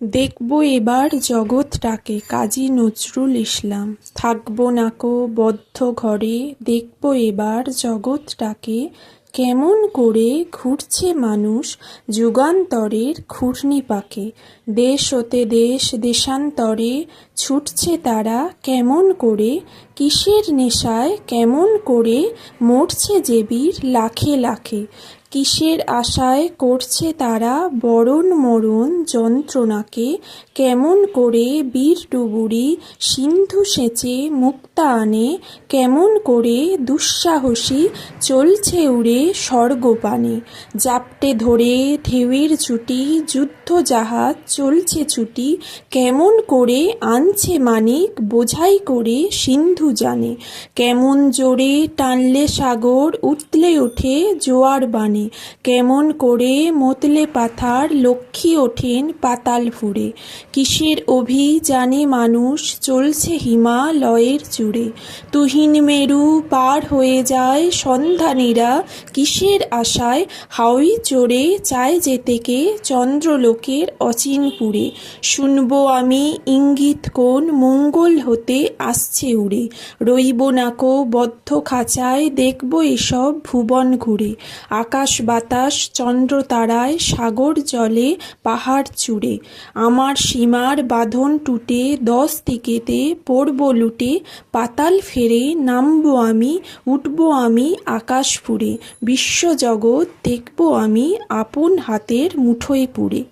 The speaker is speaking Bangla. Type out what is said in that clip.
দেখব এবার জগৎটাকে, কাজী নজরুল ইসলাম। থাকব নাকো বদ্ধ ঘরে, দেখব এবার জগৎটাকে কেমন করে ঘুরছে মানুষ যুগান্তরের ঘূর্ণিপাকে দেশ হতে দেশ, দেশান্তরে ছুটছে তারা কেমন করে কিসের নেশায় কেমন করে মরছে যে বীর লাখে লাখে? কিসের আশায় করছে তারা বরণ মরণ যন্ত্রণাকে? কেমন করে বীর ডুবুরি সিন্ধু সেচে মুক্তা আনে? কেমন করে দুঃসাহসী চলছে উড়ে স্বর্গপানে? জাপটে ধরে ঢেউয়ের ছুটি যুদ্ধ জাহাজ চলছে ছুটি। কেমন করে আনছে মানিক, বোঝাই করে সিন্ধু জানে, কেমন জোরে টানলে সাগর উতলে ওঠে জোয়ার বানে, কেমন করে মতলে পাথার লক্ষ্মী ওঠেন পাতাল ফুঁড়ে কিসের অভিযানে মানুষ চলছে হিমালয়ের চূড়ে? তুহিন মেরু পার হয়ে যায় সন্ধানীরা কিসের আশায় হাউই চড়ে চায় যেতেকে চন্দ্রলোকের অচিনপুরে শুনব আমি ইঙ্গিত কোন মঙ্গল হতে আসছে উড়ে। রইব নাকো বদ্ধ খাঁচায়, দেখব এসব ভুবন ঘুরে। আকাশ বাতাস, চন্দ্র তারায়, সাগর জলে, পাহাড় চূড়ে। আমার সীমার বাঁধন টুটে, দশ দিকেতে পড়ব লুটে, পাতাল ফেরে নামবো আমি, উঠব আমি আকাশ ফুঁড়ে। বিশ্বজগৎ দেখব আমি আপন হাতের মুঠোয় পুড়ে।